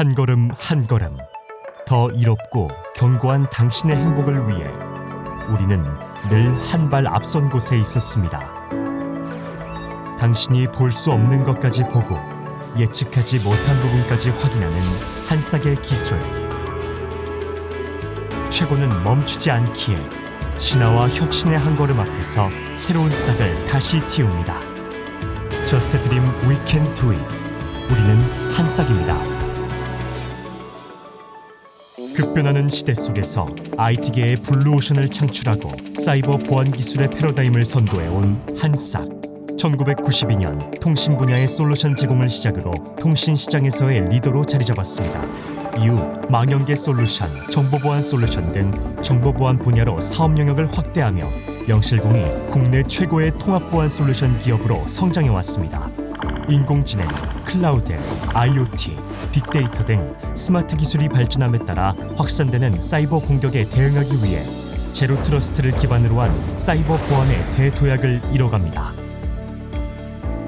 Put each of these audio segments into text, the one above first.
한 걸음 한 걸음 더 이롭고 견고한 당신의 행복을 위해 우리는 늘 한 발 앞선 곳에 있었습니다. 당신이 볼 수 없는 것까지 보고 예측하지 못한 부분까지 확인하는 한 싹의 기술. 최고는 멈추지 않기에 진화와 혁신의 한 걸음 앞에서 새로운 싹을 다시 틔웁니다. We Can Do It. 우리는 한 싹입니다. 급변하는 시대 속에서 IT계의 블루오션을 창출하고 사이버 보안 기술의 패러다임을 선도해온 한싹. 1992년 통신 분야의 솔루션 제공을 시작으로 통신 시장에서의 리더로 자리 잡았습니다. 이후 망연계 솔루션, 정보보안 솔루션 등 정보보안 분야로 사업 영역을 확대하며 영실공이 국내 최고의 통합보안 솔루션 기업으로 성장해 왔습니다. 인공지능, 클라우드, IoT, 빅데이터 등 스마트 기술이 발전함에 따라 확산되는 사이버 공격에 대응하기 위해 제로 트러스트를 기반으로 한 사이버 보안의 대도약을 이뤄갑니다.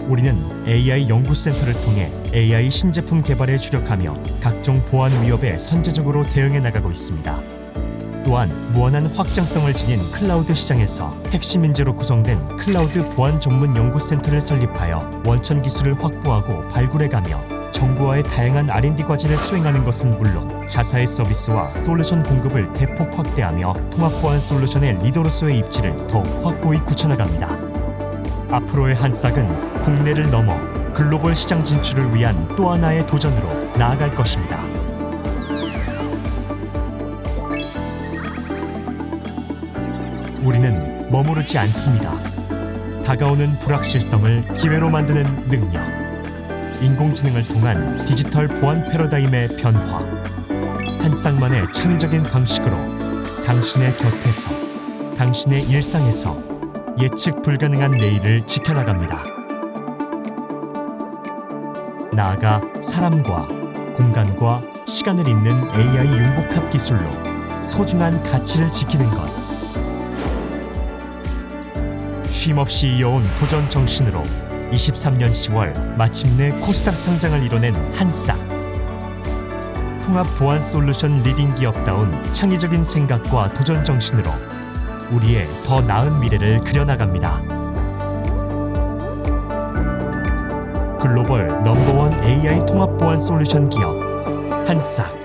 우리는 AI 연구센터를 통해 AI 신제품 개발에 주력하며 각종 보안 위협에 선제적으로 대응해 나가고 있습니다. 또한 무한한 확장성을 지닌 클라우드 시장에서 핵심 인재로 구성된 클라우드 보안 전문 연구센터를 설립하여 원천 기술을 확보하고 발굴해가며 정부와의 다양한 R&D 과제를 수행하는 것은 물론 자사의 서비스와 솔루션 공급을 대폭 확대하며 통합 보안 솔루션의 리더로서의 입지를 더욱 확고히 굳혀나갑니다. 앞으로의 한 싹은 국내를 넘어 글로벌 시장 진출을 위한 또 하나의 도전으로 나아갈 것입니다. 우리는 머무르지 않습니다. 다가오는 불확실성을 기회로 만드는 능력. 인공지능을 통한 디지털 보안 패러다임의 변화. 한 쌍만의 창의적인 방식으로 당신의 곁에서, 당신의 일상에서 예측 불가능한 내일을 지켜나갑니다. 나아가 사람과 공간과 시간을 잇는 AI 융복합 기술로 소중한 가치를 지키는 것. 쉼없이 이어온 도전 정신으로 23년 10월 마침내 코스닥 상장을 이뤄낸 한싹. 통합 보안 솔루션 리딩 기업다운 창의적인 생각과 도전 정신으로 우리의 더 나은 미래를 그려나갑니다. 글로벌 넘버원 AI 통합 보안 솔루션 기업 한싹